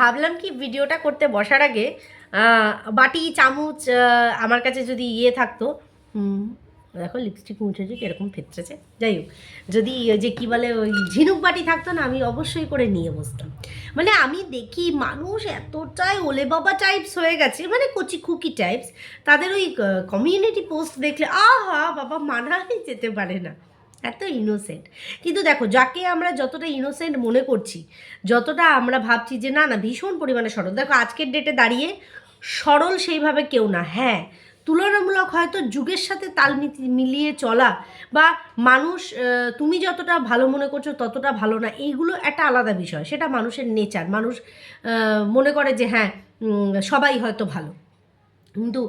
ভাবলাম কি ভিডিওটা করতে বসার আগে বাটি, চামচ আমার কাছে যদি ইয়ে থাকতো দেখো লিপস্টিক মুছেছে এরকম ফেটতেছে যাই হোক, যদি যে কী বলে ওই ঝিনুক বাটি থাকতো না, আমি অবশ্যই করে নিয়ে বসতাম। মানে আমি দেখি মানুষ এতটাই ওলে বাবা টাইপস হয়ে গেছে মানে কচি খুকি টাইপস তাদের ওই কমিউনিটি পোস্ট দেখলে, আহা, বাবা মানাই যেতে পারে না। এত ইনোসেন্ট কিন্তু দেখো, যাকে আমরা যতটা ইনোসেন্ট মনে করছি, যতটা আমরা ভাবছি যে না না, ভীষণ পরিমাণে সরল। দেখো, আজকের ডেটে দাঁড়িয়ে সরল সেইভাবে কেউ না। হ্যাঁ তুলনামূলক হয়তো যুগের সাথে তাল মিলিয়ে চলা বা মানুষ তুমি যতটা ভালো মনে করছ ততটা ভালো না, এইগুলো একটা আলাদা বিষয়। সেটা মানুষের নেচার মানুষ মনে করে যে হ্যাঁ সবাই হয়তো ভালো। কিন্তু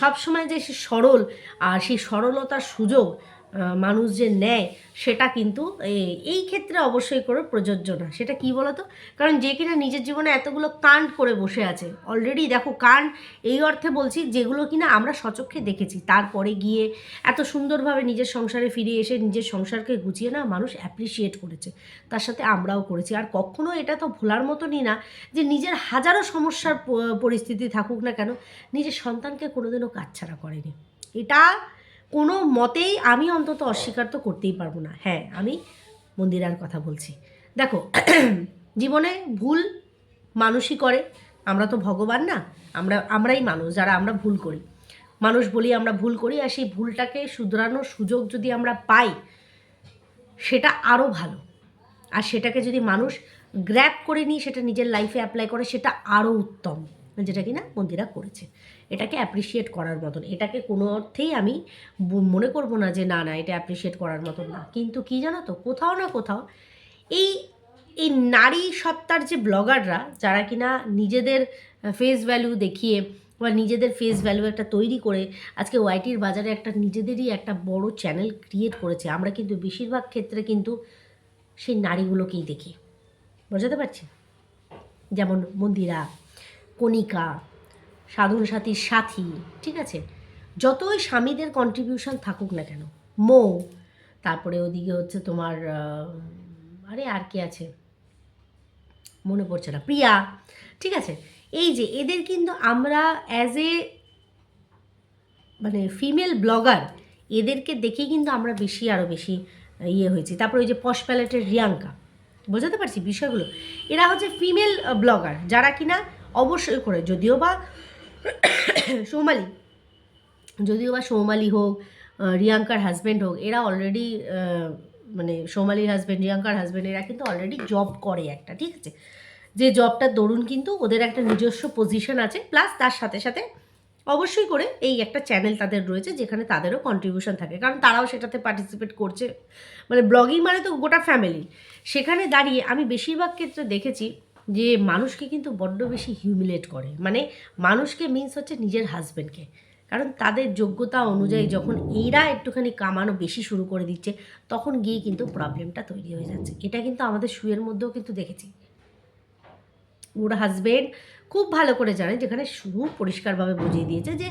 সবসময় যে সে সরল আর সেই সরলতার সুযোগ মানুষ যে নেয়, সেটা কিন্তু এই ক্ষেত্রে অবশ্যই করে প্রযোজ্য না। সেটা কি বলতো? কারণ যে কিনা নিজের জীবনে এতগুলো কাণ্ড করে বসে আছে। অলরেডি দেখো কাণ্ড, এই অর্থে বলছি যেগুলো কিনা আমরা সচক্ষে দেখেছি। তারপরে গিয়ে এত সুন্দরভাবে নিজের সংসারে ফিরে এসে নিজের সংসারকে গুছিয়ে না মানুষ অ্যাপ্রিসিয়েট করেছে। তার সাথে আমরাও করেছি। আর কখনো এটা তো ভোলার মতনই না যে নিজের হাজারো সমস্যার পরিস্থিতি থাকুক না কেন, নিজের সন্তানকে কোনোদিনও কাচ্ছাড়া করেনি। এটা কোনো মতেই আমি অন্তত অস্বীকার তো করতেই পারব না। হ্যাঁ আমি মন্দিরার কথা বলছি। দেখো জীবনে ভুল মানুষই করে। আমরা তো ভগবান না। আমরা আমরাই মানুষ যারা আমরা ভুল করি। মানুষ বলি আমরা ভুল করি আর সেই ভুলটাকে শুধরানোর সুযোগ যদি আমরা পাই সেটা আরও ভালো। আর সেটাকে যদি মানুষ গ্র্যাপ করে নিয়ে সেটা নিজের লাইফে অ্যাপ্লাই করে সেটা আরও উত্তম। যেটা কিনা মন্দিরা করেছে। এটাকে অ্যাপ্রিসিয়েট করার মতন। এটাকে কোনো অর্থেই আমি মনে করব না যে না না, এটা অ্যাপ্রিসিয়েট করার মতন না। কিন্তু কি জানো তো? কোথাও না কোথাও এই এই নারী সত্তার যে ব্লগাররা, যারা কিনা নিজেদের ফেস ভ্যালু দেখিয়ে বা নিজেদের ফেস ভ্যালু একটা তৈরি করে আজকে ওয়াইটির বাজারে একটা নিজেদেরই একটা বড় চ্যানেল ক্রিয়েট করেছে, আমরা কিন্তু বেশিরভাগ ক্ষেত্রে কিন্তু সেই নারীগুলোকেই দেখি। বোঝাতে পারছি? যেমন মন্দিরা কণিকা, সাধন সাথীর সাথী, ঠিক আছে? যতই স্বামীদের কন্ট্রিবিউশন থাকুক না কেন, মৌ, তারপরে ওদিকে হচ্ছে তোমার আরে আর কি আছে? মনে পড়ছে না, প্রিয়া, ঠিক আছে? এই যে এদের কিন্তু আমরা অ্যাজ এ মানে ফিমেল ব্লগার এদেরকে দেখেই কিন্তু আমরা বেশি আরও বেশি ইয়ে হয়েছি। তারপরে ওই যে পশ প্যালেটের রিয়াঙ্কা, বোঝাতে পারছি বিষয়গুলো? এরা হচ্ছে ফিমেল ব্লগার যারা কিনা অবশ্যই করে, যদিও বা সৌমালি, যদিও বা সৌমালি হোক রিয়াঙ্কার হাজব্যান্ড হোক, এরা অলরেডি মানে সৌমালির হাজব্যান্ড রিয়াঙ্কার হাজব্যান্ড এরা কিন্তু অলরেডি জব করে একটা, ঠিক আছে? যে জবটার দরুন কিন্তু ওদের একটা নিজস্ব পজিশন আছে প্লাস তার সাথে সাথে অবশ্যই করে এই একটা চ্যানেল তাদের রয়েছে, যেখানে তাদেরও কন্ট্রিবিউশন থাকে, কারণ তারাও সেটাতে পার্টিসিপেট করছে। মানে ব্লগিং মানে তো গোটা ফ্যামিলি সেখানে দাঁড়িয়ে আমি বেশিরভাগ ক্ষেত্রে দেখেছি যে মানুষকে কিন্তু বড্ড বেশি হিউমিলেট করে। মানে মানুষকে মিন্স হচ্ছে নিজের হাজব্যান্ডকে কারণ তাদের যোগ্যতা অনুযায়ী যখন এরা একটুখানি কামানো বেশি শুরু করে দিচ্ছে, তখন গিয়ে কিন্তু প্রবলেমটা তৈরি হয়ে যাচ্ছে। এটা কিন্তু আমাদের শুয়ের মধ্যেও কিন্তু দেখেছি। ওর হাজবেন্ড খুব ভালো করে জানে, যেখানে শুরু পরিষ্কারভাবে বুঝিয়ে দিয়েছে যে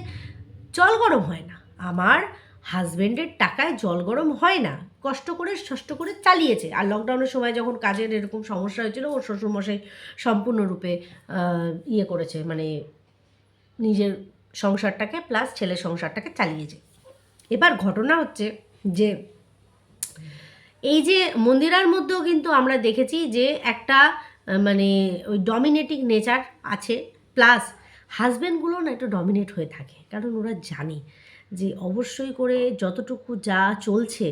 জল গরম হয় না। আমার হাজব্যান্ডের টাকায় জল গরম হয় না। কষ্ট করে ষষ্ঠ করে চালিয়েছে। আর লকডাউনের সময় যখন কাজের এরকম সমস্যা হয়েছিল, ওর শ্বশুরমশাই সম্পূর্ণরূপে ইয়ে করেছে মানে নিজের সংসারটাকে প্লাস ছেলের সংসারটাকে চালিয়েছে। এবার ঘটনা হচ্ছে যে, এই যে মন্দিরার মধ্যেও কিন্তু আমরা দেখেছি যে একটা মানে ওই ডমিনেটিং নেচার আছে প্লাস হাজব্যান্ডগুলো না একটু ডমিনেট হয়ে থাকে। কারণ ওরা জানে যে অবশ্যই করে যতটুকু যা চলছে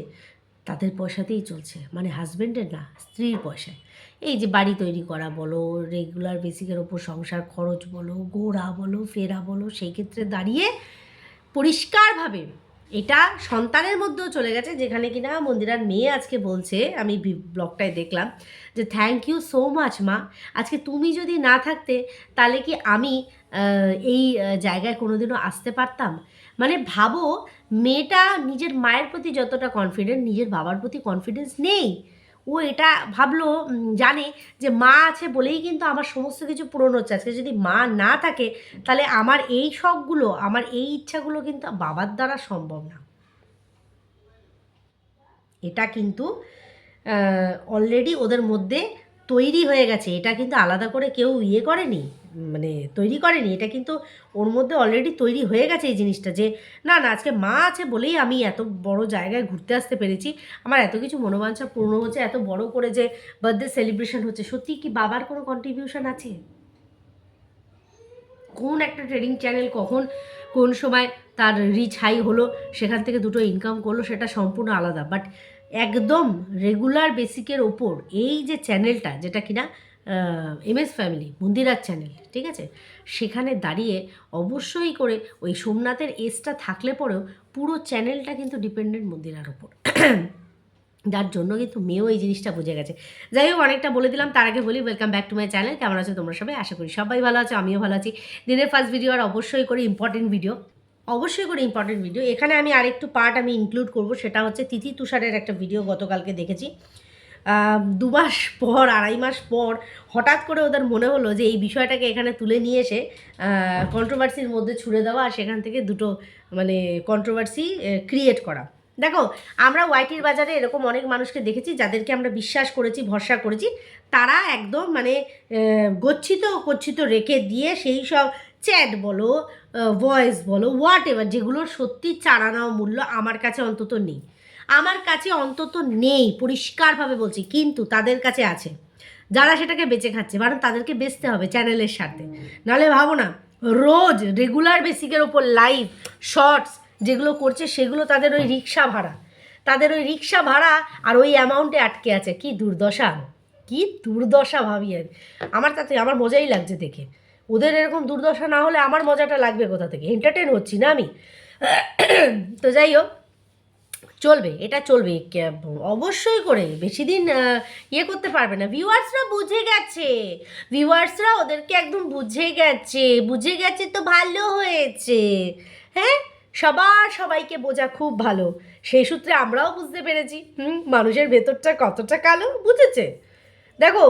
পয়সাতেই চলছে। মানে হাজব্যান্ডের না, স্ত্রীর পয়সায় এই যে বাড়ি তৈরি করা বলো রেগুলার বেসিকের ওপর সংসার খরচ বলো গোড়া বলো, ফেরা বলো, সেই ক্ষেত্রে দাঁড়িয়ে পরিষ্কারভাবে এটা সন্তানের মধ্যেও চলে গেছে, যেখানে কিনা মন্দিরার মেয়ে আজকে বলছে, আমি ব্লগটায় দেখলাম, যে থ্যাংক ইউ সো মাচ মা। আজকে তুমি যদি না থাকতে, তাহলে কি আমি এই জায়গায় কোনোদিনও আসতে পারতাম? মানে ভাবো মেয়েটা নিজের মায়ের প্রতি যতটা কনফিডেন্ট নিজের বাবার প্রতি কনফিডেন্স নেই। ও এটা ভাবলো জানে যে মা আছে বলেই কিন্তু আমার সমস্ত কিছু পূরণ হচ্ছে। আজকে যদি মা না থাকে, তাহলে আমার এই শখগুলো, আমার এই ইচ্ছাগুলো কিন্তু বাবার দ্বারা সম্ভব না। এটা কিন্তু অলরেডি ওদের মধ্যে তৈরি হয়ে গেছে। এটা কিন্তু আলাদা করে কেউ ইয়ে করেনি। মানে তৈরি করেনি। এটা কিন্তু ওর মধ্যে অলরেডি তৈরি হয়ে গেছে এই জিনিসটা যে, না না, আজকে মা আছে বলেই আমি এত বড় জায়গায় ঘুরতে আসতে পেরেছি। আমার এত কিছু মনোবাঞ্ছা পূর্ণ হচ্ছে, এত বড় করে যে বার্থডে সেলিব্রেশন হচ্ছে। সত্যি কি বাবার কোনো কন্ট্রিবিউশন আছে? কোন একটা ট্রেডিং চ্যানেল কখন, কোন সময় তার রিচ হাই হলো, সেখান থেকে দুটো ইনকাম করল, সেটা সম্পূর্ণ আলাদা। বাট একদম রেগুলার বেসিকের ওপর এই যে চ্যানেলটা যেটা কিনা এম এস ফ্যামিলি মন্দিরার চ্যানেল ঠিক আছে? সেখানে দাঁড়িয়ে অবশ্যই করে ওই সোমনাথের এসটা থাকলে পরেও পুরো চ্যানেলটা কিন্তু ডিপেন্ডেন্ট মন্দিরার ওপর যার জন্য কিন্তু মেয়েও এই জিনিসটা বুঝে গেছে। যাই হোক, অনেকটা বলে দিলাম, তার আগে বলি welcome back to my channel কেমন আছো তোমরা সবাই? আশা করি সবাই ভালো আছে, আমিও ভালো আছি। দিনের ফার্স্ট ভিডিও আর অবশ্যই করে ইম্পর্টেন্ট ভিডিও অবশ্যই করে ইম্পর্টেন্ট ভিডিও এখানে আমি আরেকটু পার্ট আমি ইনক্লুড করব, সেটা হচ্ছে তিথি তুষারের একটা ভিডিও গতকালকে দেখেছি। দু মাস পর, আড়াই মাস পর হঠাৎ করে ওদের মনে হলো যে এই বিষয়টাকে এখানে তুলে নিয়ে এসে কন্ট্রোভার্সির মধ্যে ছুড়ে দেওয়া আর সেখান থেকে দুটো মানে কন্ট্রোভার্সি ক্রিয়েট করা। দেখো, আমরা ওয়াইটির বাজারে এরকম অনেক মানুষকে দেখেছি যাদেরকে আমরা বিশ্বাস করেছি, ভরসা করেছি। তারা একদম মানে গচ্ছিত গচ্ছিত রেখে দিয়ে সেই সব চ্যাট বলো ভয়েস বলো হোয়াট এভার যেগুলো সত্যি চারানাও মূল্য আমার কাছে অন্তত নেই। আমার কাছে অন্তত নেই, পরিষ্কারভাবে বলছি, কিন্তু তাদের কাছে আছে। যারা সেটাকে বেঁচে খাচ্ছে কারণ তাদেরকে বেচতে হবে চ্যানেলের সাথে। নাহলে ভাবো না, রোজ রেগুলার বেসিকের ওপর লাইভ শর্টস যেগুলো করছে, সেগুলো তাদের ওই রিক্সা ভাড়া। তাদের ওই রিক্সা ভাড়া আর ওই অ্যামাউন্টে আটকে আছে। কি দুর্দশা? কি দুর্দশা ভাবি আর আমার তাতে, আমার মজাই লাগছে দেখে। ওদের এরকম দুর্দশা না হলে আমার মজাটা লাগবে কোথা থেকে? এন্টারটেন হচ্ছি না আমি। তো যাই হোক চলবে, এটা চলবে অবশ্যই করে, বেশি দিন ইয়ে করতে পারবে না। ভিউয়ার্সরা বুঝে গেছে ভিউয়ার্সরা ওদেরকে একদম বুঝে গেছে বুঝে গেছে তো ভালো হয়েছে। হ্যাঁ? সবার সবাইকে বোঝা খুব ভালো। সেই সূত্রে আমরাও বুঝতে পেরেছি। হুম, মানুষের ভেতরটা কতটা কালো, বুঝেছে? দেখো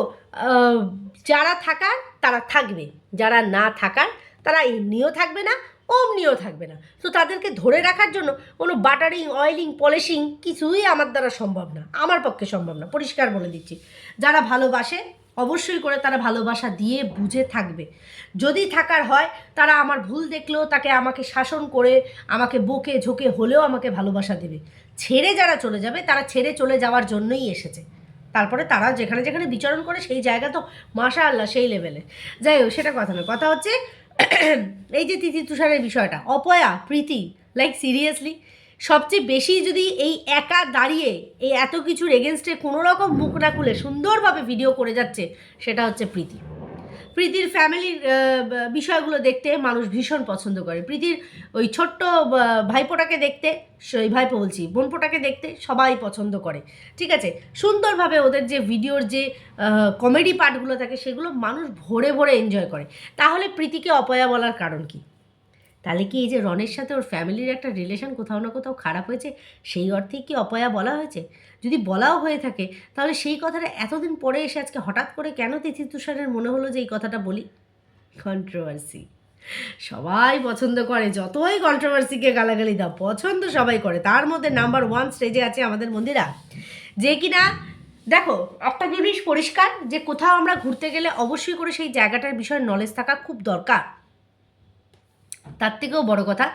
যারা থাকার, তারা থাকবে। যারা না থাকার, তারা এমনিও থাকবে না। অমনিও থাকবে না। তো তাদেরকে ধরে রাখার জন্য কোনো বাটারিং অয়েলিং পলিশিং কিছুই আমার দ্বারা সম্ভব না। আমার পক্ষে সম্ভব না। পরিষ্কার বলে দিচ্ছি। যারা ভালোবাসে, অবশ্যই করে তারা ভালোবাসা দিয়ে বুঝে থাকবে। যদি থাকার হয়, তারা আমার ভুল দেখলেও তাকে আমাকে শাসন করে, আমাকে বকে ঝোঁকে হলেও আমাকে ভালোবাসা দেবে। ছেড়ে যারা চলে যাবে, তারা ছেড়ে চলে যাওয়ার জন্যই এসেছে। তারপরে তারা যেখানে যেখানে বিচরণ করে, সেই জায়গা তো মাশা আল্লাহ সেই লেভেলে যাই হোক, সেটা কথা না কথা হচ্ছে এই যে তিথি তুষারের বিষয়টা, অপয়া, প্রীতি লাইক সিরিয়াসলি সবচেয়ে বেশি যদি এই একা দাঁড়িয়ে এই এত কিছুর এগেনস্টে কোনো রকম মুখ না খুলে সুন্দরভাবে ভিডিও করে যাচ্ছে, সেটা হচ্ছে প্রীতি। প্রীতির ফ্যামিলির বিষয়গুলো দেখতে মানুষ ভীষণ পছন্দ করে। প্রীতির ওই ছোট্ট ভাইপোটাকে দেখতে সেই ভাইপো বলছি, বোনপোটাকে দেখতে সবাই পছন্দ করে। ঠিক আছে? সুন্দরভাবে ওদের যে ভিডিওর যে কমেডি পার্টগুলো থাকে, সেগুলো মানুষ ভরে ভরে এনজয় করে। তাহলে প্রীতিকে অপয়া বলার কারণ কি? তাহলে কি এই যে রনের সাথে ওর ফ্যামিলির একটা রিলেশন কোথাও না কোথাও খারাপ হয়েছে? সেই অর্থেই কি অপয়া বলা হয়েছে? যদি বলাও হয়ে থাকে, তাহলে সেই কথাটা এতদিন পরে এসে আজকে হঠাৎ করে কেন তিথি তুষারের মনে হলো যে এই কথাটা বলি? কন্ট্রোভার্সি সবাই পছন্দ করে, যতই কন্ট্রোভার্সিকে গালাগালি দাও, পছন্দ সবাই করে। তার মধ্যে নাম্বার ওয়ান স্টেজে আছে আমাদের মন্দিরা। যে কিনা, দেখো, একটা জিনিস পরিষ্কার যে কোথাও আমরা ঘুরতে গেলে অবশ্যই করে সেই জায়গাটার বিষয়ে নলেজ থাকা খুব দরকার। তার থেকেও বড় কথা,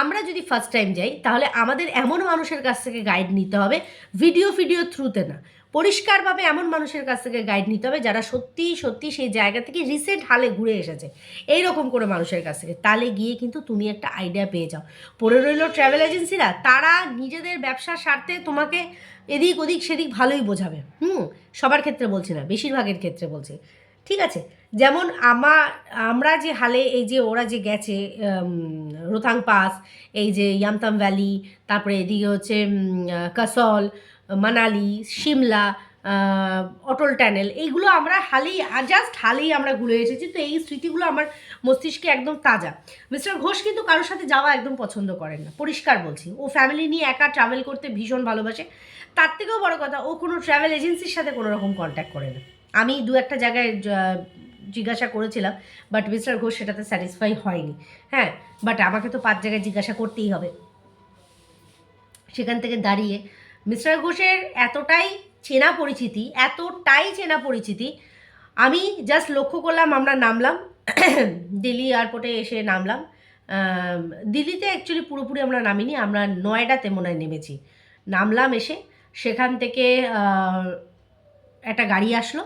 আমরা যদি ফার্স্ট টাইম যাই, তাহলে আমাদের এমন মানুষের কাছ থেকে গাইড নিতে হবে ভিডিও ফিডিও থ্রুতে না। পরিষ্কারভাবে এমন মানুষের কাছ থেকে গাইড নিতে হবে, যারা সত্যি সত্যি সেই জায়গা থেকে রিসেন্ট হালে ঘুরে এসেছে। এই রকম করে মানুষের কাছ থেকে। তাহলে গিয়ে কিন্তু তুমি একটা আইডিয়া পেয়ে যাও। পড়ে রইল ট্রাভেল এজেন্সিরা তারা নিজেদের ব্যবসার স্বার্থে তোমাকে এদিক ওদিক, সেদিক ভালোই বোঝাবে। হুম, সবার ক্ষেত্রে বলছি না, বেশিরভাগের ক্ষেত্রে বলছি। ঠিক আছে? যেমন আমার আমরা যে হালে, এই যে ওরা যে গেছে রোথাং পাস, এই যে ইয়ামতাম ভ্যালি, তারপরে এদিকে হচ্ছে কাসল, মানালি সিমলা অটল ট্যানেল, এইগুলো আমরা হালেই জাস্ট হালেই আমরা ঘুরে এসেছি। তো এই স্মৃতিগুলো আমার মস্তিষ্কে একদম তাজা। মিস্টার ঘোষ কিন্তু কারোর সাথে যাওয়া একদম পছন্দ করেন না। পরিষ্কার বলছি। ও ফ্যামিলি নিয়ে একা ট্রাভেল করতে ভীষণ ভালোবাসে। তার থেকেও বড় কথা, ও কোনো ট্রাভেল এজেন্সির সাথে কোনো রকম কন্ট্যাক্ট করে না। আমি দু একটা জায়গায় জিজ্ঞাসা করেছিলাম বাট মিস্টার ঘোষ সেটাতে স্যাটিসফাই হয়নি। হ্যাঁ বাট আমাকে তো পাঁচ জায়গায় জিজ্ঞাসা করতেই হবে। সেখান থেকে দাঁড়িয়ে মিস্টার ঘোষের এতটাই চেনা পরিচিতি, এতটাই চেনা পরিচিতি, আমি জাস্ট লক্ষ্য করলাম আমরা নামলাম, দিল্লি এয়ারপোর্টে এসে নামলাম। দিল্লিতে অ্যাকচুয়ালি পুরোপুরি আমরা নামিনি, আমরা নয়ডাতে মনে হয় নেমেছি। নামলাম এসে, সেখান থেকে একটা গাড়ি আসলো।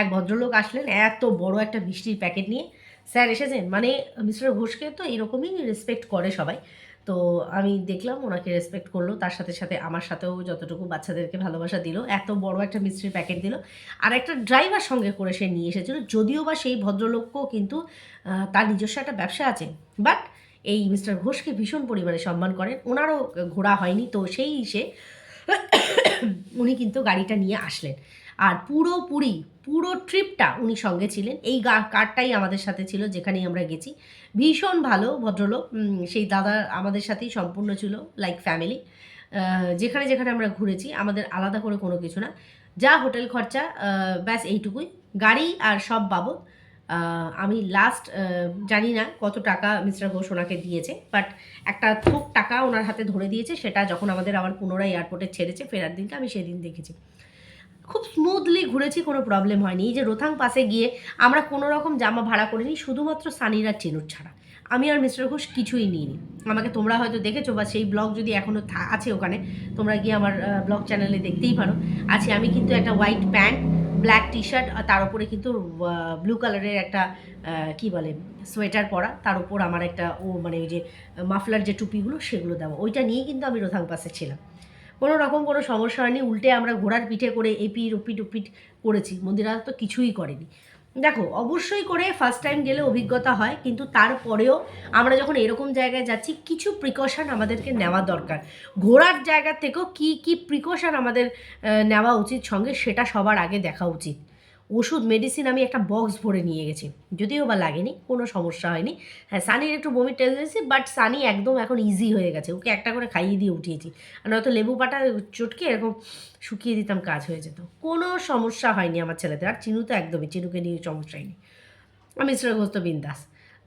এক ভদ্রলোক আসলেন এত বড় একটা মিষ্টির প্যাকেট নিয়ে। স্যার এসেছেন? মানে মিস্টার ঘোষকে তো এরকমই রেসপেক্ট করে সবাই। তো আমি দেখলাম ওনাকে রেসপেক্ট করল, তার সাথে সাথে আমার সাথেও যতটুকু বাচ্চাদেরকে ভালোবাসা দিল, এত বড় একটা মিষ্টির প্যাকেট দিল। আর একটা ড্রাইভার সঙ্গে করে সে নিয়ে এসেছিল, যদিও বা সেই ভদ্রলোককেও কিন্তু তার নিজস্ব একটা ব্যবসা আছে। বাট এই মিস্টার ঘোষকে ভীষণ পরিমাণে সম্মান করেন। ওনারও ঘোরা হয়নি, তো সেই সে উনি কিন্তু গাড়িটা নিয়ে আসলেন। আর পুরোপুরি পুরো ট্রিপটা উনি সঙ্গে ছিলেন। এই গা, কারটাই আমাদের সাথে ছিল, যেখানেই আমরা গেছি। ভীষণ ভালো ভদ্রলোক সেই দাদা আমাদের সাথেই সম্পূর্ণ ছিল লাইক ফ্যামিলি যেখানে যেখানে আমরা ঘুরেছি, আমাদের আলাদা করে কোনো কিছু না। যা হোটেল খরচা ব্যাস এইটুকুই। গাড়ি আর সব বাবদ আমি লাস্ট জানি না কত টাকা মিস্টার ঘোষ ওনাকে দিয়েছে বাট একটা থোক টাকা ওনার হাতে ধরে দিয়েছে, সেটা যখন আমাদের আবার পুনরায় এয়ারপোর্টে ছেড়েছে, ফেরার দিনটা আমি সেদিন দেখেছি। খুব স্মুথলি ঘুরেছি, কোনো প্রবলেম হয়নি। এই যে রোথাং পাসে গিয়ে আমরা কোনো রকম জামা ভাড়া করিনি, শুধুমাত্র সানির চিনুর ছাড়া। আমি আর মিস্টার ঘোষ কিছুই নিইনি। আমাকে তোমরা হয়তো দেখেছ বা সেই ব্লগ যদি এখনও আছে ওখানে, তোমরা গিয়ে আমার ব্লগ চ্যানেলে দেখতেই পারো। আছে, আমি কিন্তু একটা white pant black T shirt আর তার উপরে কিন্তু ব্লু কালারের একটা কি বলে সোয়েটার পরা। তার উপর আমার একটা ও মানে ওই যে মাফলার যে টুপিগুলো, সেগুলো দেওয়া। ওইটা নিয়েই কিন্তু আমি রোথাং পাসে ছিলাম। কোনো রকম কোনো সমস্যা হয়নি, উল্টে আমরা ঘোড়ার পিঠে করে এপিট ওপিট ওপিট করেছি, মন্দিরা তো কিছুই করেনি। দেখো, অবশ্যই করে ফার্স্ট টাইম গেলে অভিজ্ঞতা হয়, কিন্তু তারপরেও আমরা যখন এরকম জায়গায় যাচ্ছি, কিছু প্রিকশন আমাদেরকে নেওয়া দরকার। ঘোরার জায়গা থেকেও কি কি প্রিকশন আমাদের নেওয়া উচিত সঙ্গে, সেটা সবার আগে দেখা উচিত। ওষুধ মেডিসিন আমি একটা বক্স ভরে নিয়ে গেছি। যদিও বা লাগেনি, কোনো সমস্যা হয়নি। হ্যাঁ সানির একটু বমির টেন্ডেন্সি বাট সানি একদম এখন ইজি হয়ে গেছে। ওকে একটা করে খাইয়ে দিয়ে উঠিয়েছি। আর নয়তো লেবু পাটা চটকে এরকম শুকিয়ে দিতাম, কাজ হয়ে যেত। কোনো সমস্যা হয়নি আমার ছেলেদের আর চিনু তো একদমই, চিনুকে নিয়ে সমস্যা হয়নি আমি ঘোষ তো বিন্দাস।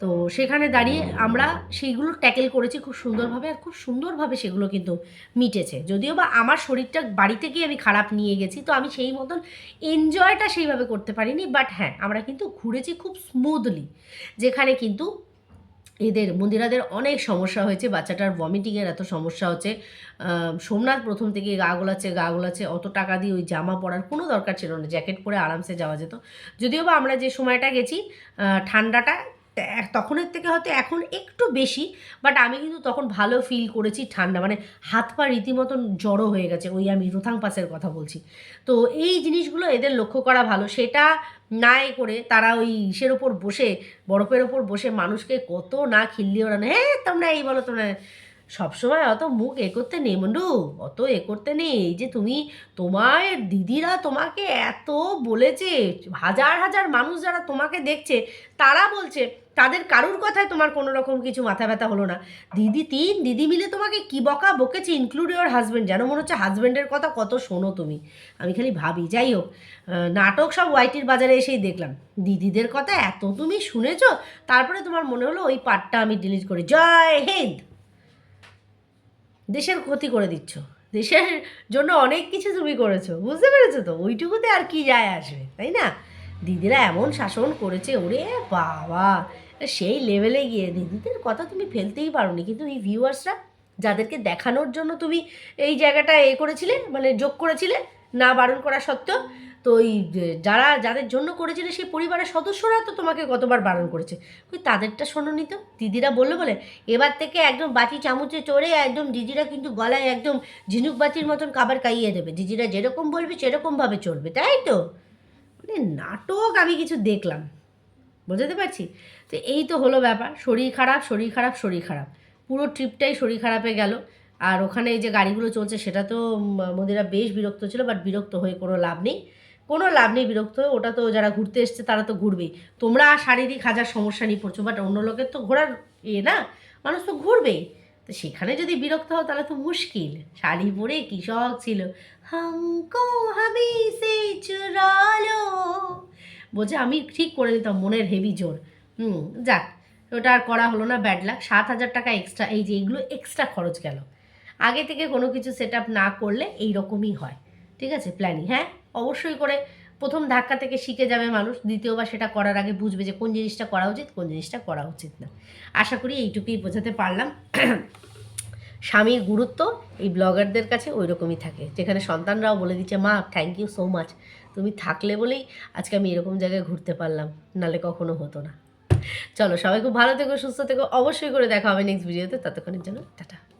তো সেখানে দাঁড়িয়ে আমরা সেইগুলো ট্যাকেল করেছি খুব সুন্দরভাবে আর খুব সুন্দরভাবে সেগুলো কিন্তু মিটেছে। যদিও বা আমার শরীরটা বাড়ি থেকেই আমি খারাপ নিয়ে গেছি তো আমি সেই মতন এনজয়টা সেইভাবে করতে পারিনি। বাট হ্যাঁ আমরা কিন্তু ঘুরেছি খুব স্মুথলি যেখানে কিন্তু এদের মন্দিরাদের অনেক সমস্যা হয়েছে বাচ্চাটার ভমিটিংয়ের এত সমস্যা হচ্ছে। সোমনাথ প্রথম থেকে গা গোলাচ্ছে গা গোলাচ্ছে অত টাকা দিয়ে ওই জামা পরার কোনো দরকার ছিল না জ্যাকেট পরে আরামসে যাওয়া যেত। যদিও বা আমরা যে সময়টা গেছি ঠান্ডাটা তখনের থেকে হয়তো এখন একটু বেশি বাট আমি কিন্তু তখন ভালো ফিল করেছি ঠান্ডা মানে হাত পা রীতিমতন জড়ো হয়ে গেছে, ওই আমি রোথাং পাসের কথা বলছি। তো এই জিনিসগুলো এদের লক্ষ্য করা ভালো, সেটা নাই করে তারা ওই ইসের ওপর বসে, বরফের ওপর বসে মানুষকে কত না খিল্লি ওড়ানো হ্যাঁ তোমরা এই বলো, তোমরা সবসময় অত মুখ এ করতে নেই মন্ডু, অত এ করতে নেই, এই যে তুমি তোমার দিদিরা তোমাকে এত বলেছে, হাজার হাজার মানুষ যারা তোমাকে দেখছে, তারা বলছে তাদের কারুর কথায় তোমার কোনো রকম কিছু মাথা ব্যথা হলো না। দিদি তিন, দিদি মিলে তোমাকে কি বকা বকেছে ইনক্লুড ইওর হাজব্যান্ড যেন মনে হচ্ছে হাজব্যান্ডের কথা কত শোনো তুমি। আমি খালি ভাবি, যাই হোক নাটক সব ওয়াইটির বাজারে এসেই দেখলাম। দিদিদের কথা এত তুমি শুনেছো, তারপরে তোমার মনে হলো ওই পার্টটা আমি ডিলিট করি, জয় হিন্দ! দেশের ক্ষতি করে দিচ্ছ। দেশের জন্য অনেক কিছু তুমি করেছ, বুঝতে পেরেছ তো? ওইটুকুতে আর কি যায় আসবে, তাই না? দিদিরা এমন শাসন করেছে, ওরে বাবা! সেই লেভেলে গিয়ে দিদিদের কথা তুমি ফেলতেই পারোনি। কিন্তু এই ভিউয়ার্সরা যাদেরকে দেখানোর জন্য তুমি এই জায়গাটা এ করেছিলে মানে যোগ করেছিলে, না বারণ করা সত্ত্বেও, তো ওই যারা, যাদের জন্য করেছিলে সেই পরিবারের সদস্যরা তো তোমাকে কতবার বারণ করেছে। ওই তাদেরটা শোনোনি তো? দিদিরা বলল বলে, এবার থেকে একদম বাটি চামচে চড়ে একদম দিদিরা কিন্তু গলায় একদম ঝিনুক বাতির মতন খাবার খাইয়ে দেবে। দিদিরা যেরকম বলবে সেরকমভাবে চলবে। তাই তো? মানে নাটক আমি কিছু দেখলাম। বোঝাতে পারছি? তো এই তো হলো ব্যাপার, শরীর খারাপ শরীর খারাপ শরীর খারাপ। পুরো ট্রিপটাই শরীর খারাপে গেল। আর ওখানে এই যে গাড়িগুলো চলছে, সেটা তো মোদিরা বেশ বিরক্ত ছিল বাট বিরক্ত হয়ে কোনো লাভ নেই। কোনো লাভ নেই বিরক্ত হয়ে ওটা তো যারা ঘুরতে এসছে, তারা তো ঘুরবেই। তোমরা শারীরিক হাজার সমস্যা নিয়ে পড়ছো বাট অন্য লোকের তো ঘোরার এ না, মানুষ তো ঘুরবেই। তো সেখানে যদি বিরক্ত হও, তাহলে তো মুশকিল। শাড়ি পরে কী ছিল? হামকো বলছে আমি ঠিক করে নিতাম মনের হেভি জোর। হুম, যাক, ওটা আর করা হলো না ব্যাড লাক সাত হাজার টাকা এক্সট্রা এই যে এগুলো এক্সট্রা খরচ গেল। আগে থেকে কোনো কিছু সেট আপ না করলে এই রকমই হয়। ঠিক আছে? প্ল্যানিং হ্যাঁ? অবশ্যই করে প্রথম ধাক্কা থেকে শিখে যাবে মানুষ, দ্বিতীয়বার সেটা করার আগে বুঝবে যে কোন জিনিসটা করা উচিত, কোন জিনিসটা করা উচিত না। আশা করি এইটুকুই বোঝাতে পারলাম। স্বামীর গুরুত্ব এই ব্লগারদের কাছে ওই রকমই থাকে। যেখানে সন্তানরাও বলে দিচ্ছে, মা থ্যাংক ইউ সো মাচ তুমি থাকলে বলেই আজকে আমি এরকম জায়গায় ঘুরতে পারলাম। নালে কখনো হতো না। চলো, সবাই খুব ভালো থেকো, সুস্থ থেকো, অবশ্যই করে দেখা হবে নেক্সট ভিডিওতে ততক্ষণের জন্য, টাটা।